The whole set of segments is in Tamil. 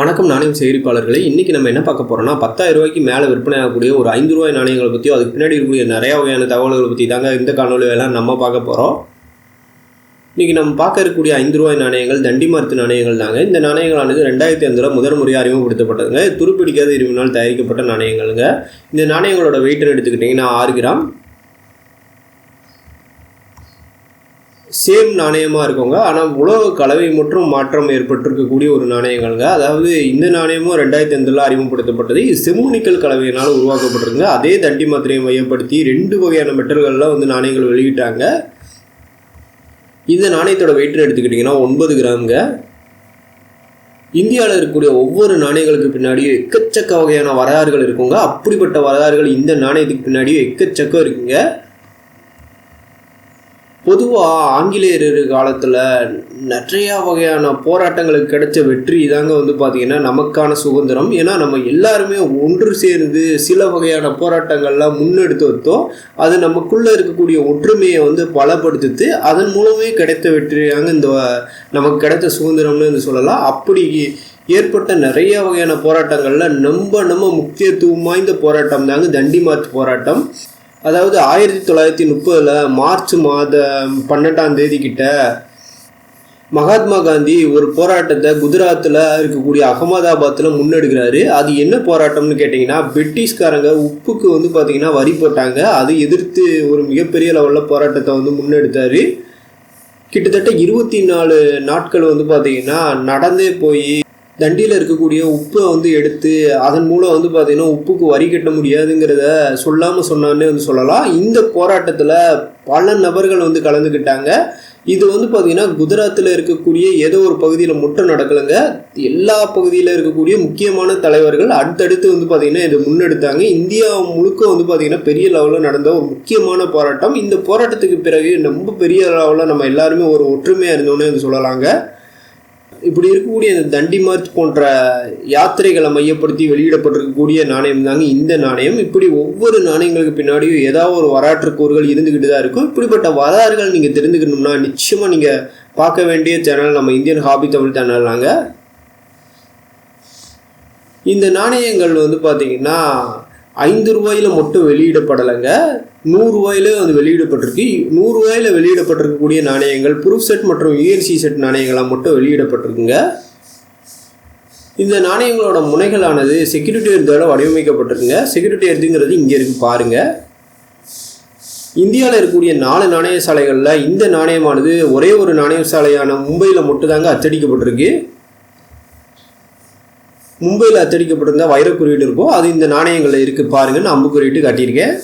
வணக்கம் நாணயம் சேகரிப்பாளர்களே இன்றைக்கி நம்ம என்ன பார்க்க போகிறோம்னா பத்தாயிரம் ரூபாய்க்கு மேலே விற்பனை ஆகக்கூடிய ஒரு ஐந்து ரூபாய் நாணயங்களை பற்றியும் அதுக்கு பின்னாடி இருக்கக்கூடிய நிறையா வகையான தகவல்களை பற்றி தாங்க இந்த காணொலியெல்லாம் நம்ம பார்க்க போகிறோம் இன்றைக்கி நம்ம பார்க்க இருக்கக்கூடிய ஐந்து ரூபாய் நாணயங்கள் தண்டி மரத்து நாணயங்கள் தாங்க. இந்த நாணயங்களானது ரெண்டாயிரத்தி அஞ்சில் முதல் முறையாக அறிமுகப்படுத்தப்பட்டதுங்க. துருப்பிடிக்காத துருப்பிடிக்காத நாள் தயாரிக்கப்பட்ட நாணயங்களுங்க. இந்த நாணயங்களோட வெயிட்னு எடுத்துக்கிட்டிங்கன்னா ஆறு கிராம். சேம் நாணயமாக இருக்குங்க ஆனால் உலக கலவை மற்றும் மாற்றம் ஏற்பட்டிருக்கக்கூடிய ஒரு நாணயங்கள்ங்க. அதாவது இந்த நாணயமும் ரெண்டாயிரத்தி அஞ்சில் அறிமுகப்படுத்தப்பட்டது. இது செம்முனிக்கல் கலவையினால் உருவாக்கப்பட்டிருக்குங்க. அதே தண்டி மாத்திரையை மையப்படுத்தி ரெண்டு வகையான மெட்டல்களில் வந்து நாணயங்கள் வெளியிட்டாங்க. இந்த நாணயத்தோட வெயிட்னு எடுத்துக்கிட்டிங்கன்னா ஒன்பது கிராமுங்க. இந்தியாவில் இருக்கக்கூடிய ஒவ்வொரு நாணயங்களுக்கு பின்னாடியும் எக்கச்சக்க வகையான வரலாறுகள் இருக்குங்க. அப்படிப்பட்ட வரலாறுகள் இந்த நாணயத்துக்கு பின்னாடியும் எக்கச்சக்கம் இருக்குங்க. பொதுவாக ஆங்கிலேயர் காலத்தில் நிறையா வகையான போராட்டங்களுக்கு கிடைச்ச வெற்றி தாங்க வந்து பார்த்திங்கன்னா நமக்கான சுதந்திரம். ஏன்னா நம்ம எல்லாருமே ஒன்று சேர்ந்து சில வகையான போராட்டங்கள்லாம் முன்னெடுத்து வைத்தோம் அது நமக்குள்ளே இருக்கக்கூடிய ஒற்றுமையை வந்து பலப்படுத்துது அதன் மூலமே கிடைத்த வெற்றியாங்க இந்த நமக்கு கிடைத்த சுதந்திரம்னு வந்து சொல்லலாம். அப்படி ஏற்பட்ட நிறைய வகையான போராட்டங்களில் ரொம்ப நம்ம முக்கியத்துவம் வாய்ந்த போராட்டம் தாங்க தண்டி மார்ச் போராட்டம். அதாவது ஆயிரத்தி தொள்ளாயிரத்தி முப்பதில் மார்ச் மாதம் பன்னெண்டாம் தேதி கிட்ட மகாத்மா காந்தி ஒரு போராட்டத்தை குஜராத்தில் இருக்கக்கூடிய அகமதாபாத்தில் முன்னெடுக்கிறாரு. அது என்ன போராட்டம்னு கேட்டிங்கன்னா பிரிட்டிஷ்காரங்க உப்புக்கு வந்து பார்த்திங்கன்னா வரி போட்டாங்க. அதை எதிர்த்து ஒரு மிகப்பெரிய லெவலில் போராட்டத்தை வந்து முன்னெடுத்தார். கிட்டத்தட்ட இருபத்தி நாலு நாட்கள் வந்து பார்த்திங்கன்னா நடந்தே போய் தண்டியில் இருக்கக்கூடிய உப்பை வந்து எடுத்து அதன் மூலம் வந்து பார்த்திங்கன்னா உப்புக்கு வரி கட்ட முடியாதுங்கிறத சொல்லாமல் சொன்னான்னு வந்து சொல்லலாம். இந்த போராட்டத்தில் பல நபர்கள் வந்து கலந்துக்கிட்டாங்க இது வந்து பார்த்திங்கன்னா குஜராத்தில் இருக்கக்கூடிய ஏதோ ஒரு பகுதியில் மட்டும் நடக்கலைங்க. எல்லா பகுதியில் இருக்கக்கூடிய முக்கியமான தலைவர்கள் அடுத்தடுத்து வந்து பார்த்திங்கன்னா இதை முன்னெடுத்தாங்க. இந்தியா முழுக்க வந்து பார்த்திங்கன்னா பெரிய லெவலில் நடந்த ஒரு முக்கியமான போராட்டம். இந்த போராட்டத்துக்கு பிறகு ரொம்ப பெரிய லெவலில் நம்ம எல்லாருமே ஒரு ஒற்றுமையாக இருந்தோன்னே வந்து சொல்லலாங்க. இப்படி இருக்கக்கூடிய இந்த தண்டி மார்ச் போன்ற யாத்திரைகளை மையப்படுத்தி வெளியிடப்பட்டிருக்கக்கூடிய நாணயம் தாங்க இந்த நாணயம். இப்படி ஒவ்வொரு நாணயங்களுக்கு பின்னாடியும் ஏதாவது ஒரு வரலாற்று கூறுகள் இருந்துக்கிட்டு தான் இருக்கும். இப்படிப்பட்ட வரலாறுகள் நீங்கள் தெரிஞ்சுக்கணும்னா நிச்சயமாக நீங்கள் பார்க்க வேண்டிய சேனல் நம்ம இந்தியன் ஹாபி தமிழ் சேனல்லாங்க இந்த நாணயங்கள் வந்து பார்த்திங்கன்னா ஐந்து ரூபாயில் மட்டும் வெளியிடப்படலைங்க. நூறுரூவாயிலும் அது வந்து வெளியிடப்பட்டிருக்கு நூறுரூவாயில் வெளியிடப்பட்டிருக்கக்கூடிய நாணயங்கள் ப்ரூஃப் செட் மற்றும் யூஎன்சி செட் நாணயங்களாக மட்டும் வெளியிடப்பட்டிருக்குங்க. இந்த நாணயங்களோட முனைகளானது செக்யூரிட்டி எர்த்தோட வடிவமைக்கப்பட்டிருக்குங்க. செக்யூரிட்டி எர்த்துங்கிறது இங்கே இருக்குது பாருங்க. இந்தியாவில் இருக்கக்கூடிய நாலு நாணய சாலைகளில் இந்த நாணயமானது ஒரே ஒரு நாணய சாலையான மும்பையில் மட்டும்தாங்க அச்சடிக்கப்பட்டிருக்கு. மும்பையில் அச்சடிக்கப்பட்டிருந்த வைரக்குறியீடு இருக்கும். அது இந்த நாணயங்களில் இருக்குது பாருங்க. நான் அம்பு காட்டியிருக்கேன்.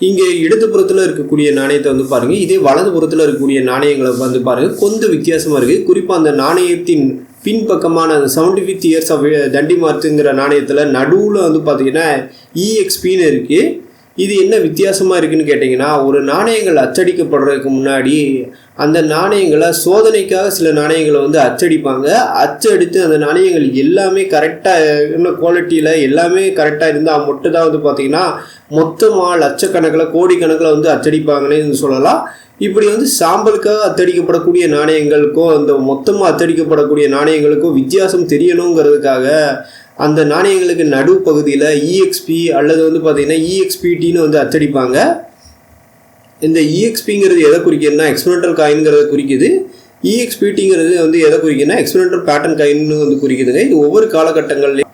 இங்கே இடதுபுறத்தில் இருக்கக்கூடிய நாணயத்தை வந்து பாருங்கள் இதே வலதுபுறத்தில் இருக்கக்கூடிய நாணயங்களை வந்து பாருங்கள் கொஞ்சம் வித்தியாசமாக இருக்குது குறிப்பாக அந்த நாணயத்தின் பின்பக்கமான seventy fifth years of Dandi மார்த்துங்கிற நாணயத்தில் நடுவில் வந்து பார்த்தீங்கன்னா இஎக்ஸ்பின்னு இருக்குது இது என்ன வித்தியாசமாக இருக்குதுன்னு கேட்டிங்கன்னா ஒரு நாணயங்கள் அச்சடிக்கப்படுறதுக்கு முன்னாடி அந்த நாணயங்களை சோதனைக்காக சில நாணயங்களை வந்து அச்சடிப்பாங்க. அச்சடித்து அந்த நாணயங்கள் எல்லாமே கரெக்டாக குவாலிட்டியில் எல்லாமே கரெக்டாக இருந்தால் மட்டும் தான் வந்து பார்த்திங்கன்னா மொத்தமாக லட்சக்கணக்கில் கோடிக்கணக்கில் வந்து அச்சடிப்பாங்கன்னு சொல்லலாம். இப்படி வந்து சாம்பலுக்காக அத்தடிக்கப்படக்கூடிய நாணயங்களுக்கும் அந்த மொத்தமாக அத்தடிக்கப்படக்கூடிய நாணயங்களுக்கும் வித்தியாசம் தெரியணுங்கிறதுக்காக அந்த நாணயங்களுக்கு நடு பகுதியில் இஎக்ஸ்பி அல்லது வந்து பார்த்தீங்கன்னா இஎக்ஸ்பிடின்னு வந்து அச்சடிப்பாங்க. இந்த இஎக்ஸ்பிங்கிறது எதை குறிக்குதுன்னா எக்ஸ்பெரிமெண்டல் காயின்ங்கிறத குறிக்குது. இஎக்ஸ்பிடிங்கிறது வந்து எதை குறிக்குதுன்னா எக்ஸ்பெரிமெண்டல் பேட்டர்ன் காயின்னு வந்து குறிக்குதுங்க. இது ஒவ்வொரு காலகட்டங்கள்லையும்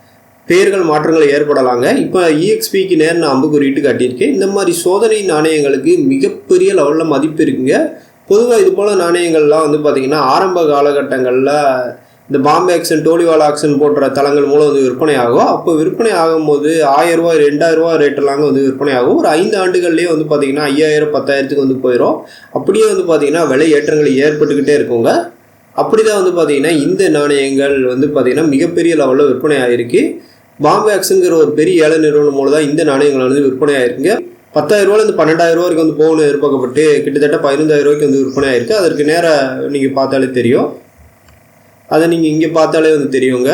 பெயர்கள் மாற்றங்கள் ஏற்படலாங்க. இப்போ இஎக்ஸ்பிக்கு நேர் நான் அம்பு குறியிட்டு காட்டியிருக்கேன். இந்த மாதிரி சோதனை நாணயங்களுக்கு மிகப்பெரிய லெவலில் மதிப்பு இருக்குங்க. பொதுவாக இது போல் நாணயங்கள்லாம் வந்து பார்த்திங்கன்னா ஆரம்ப காலகட்டங்களில் இந்த பாம்பே ஆக்ஷன் டோலிவாலா ஆக்ஷன் போன்ற தளங்கள் மூலம் வந்து விற்பனை ஆகும். அப்போ விற்பனை ஆகும்போது ஆயிரம் ரூபாய் ரெண்டாயிரம் ரூபாய் ரேட்டெல்லாம் வந்து விற்பனை ஆகும். ஒரு ஐந்து ஆண்டுகள்லேயே வந்து பார்த்திங்கன்னா ஐயாயிரம் பத்தாயிரத்துக்கு வந்து போயிடும் அப்படியே வந்து பார்த்திங்கன்னா விலை ஏற்றங்கள் ஏற்பட்டுக்கிட்டே இருக்குங்க. அப்படி தான் வந்து பார்த்திங்கன்னா இந்த நாணயங்கள் வந்து பார்த்திங்கன்னா மிகப்பெரிய லெவலில் விற்பனை ஆகிருக்கு. பாம்பே ஆக்ஷனுங்கிற ஒரு பெரிய ஏழை நிறுவனம் மூலம் தான் இந்த நாணயங்கள் வந்து விற்பனை ஆயிருக்குங்க. பத்தாயிரம் ரூபாயிலேருந்து பன்னெண்டாயிரம் ரூபா வரைக்கும் வந்து போகணும் எதிர்பார்க்கப்பட்டு கிட்டத்தட்ட பதினஞ்சாயிரம் ரூபாய்க்கு வந்து விற்பனை ஆயிருக்கு. அதற்கு நேராக நீங்கள் பார்த்தாலே தெரியும். அதை நீங்கள் இங்கே பார்த்தாலே வந்து தெரியுங்க.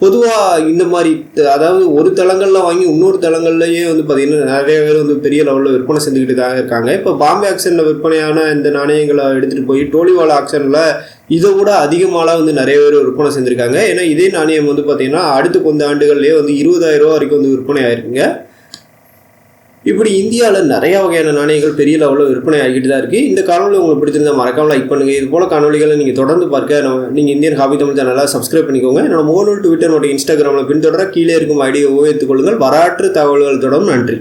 பொதுவாக இந்த மாதிரி அதாவது ஒரு தளங்களில் வாங்கி இன்னொரு தளங்கள்லயே வந்து பார்த்திங்கன்னா நிறைய பேர் வந்து பெரிய லெவலில் விற்பனை செஞ்சுக்கிட்டு தான் இருக்காங்க. இப்போ பாம்பே ஆக்ஷனில் விற்பனையான இந்த நாணயங்களை எடுத்துகிட்டு போய் டோலிவாலா ஆக்ஷனில் இதை விட அதிகமாலாம் வந்து நிறைய பேர் விற்பனை செஞ்சுருக்காங்க. ஏன்னா இதே நாணயம் வந்து பார்த்தீங்கன்னா அடுத்த கொஞ்ச ஆண்டுகள்லேயே வந்து இருபதாயிரம் ரூபா வரைக்கும் வந்து விற்பனை ஆயிருக்குங்க. இப்படி இந்தியாவில் நிறைய வகையான நாணயங்கள் பெரிய லெவலில் விற்பனை ஆகிட்டு தான் இருக்குது இந்த காணொலி உங்களுக்கு பிடிச்சிருந்தா மறக்காமல் லைக் பண்ணுங்கள் இது போல காணொலிகளை நீங்கள் தொடர்ந்து பார்க்க நம்ம நீங்கள் இந்தியன் ஹாபி தமிழ் சேனலாக சப்ஸ்கிரைப் பண்ணிக்கோங்க. என்னோட மோனல் ட்விட்டர் மற்றும் இன்ஸ்டாகிராமில் பின்தொடர கீழே இருக்கும் ஐடியை உபயோகித்துக் கொள்ளுங்கள். வரலாற்று தகவல்கள் தொடரும். நன்றி.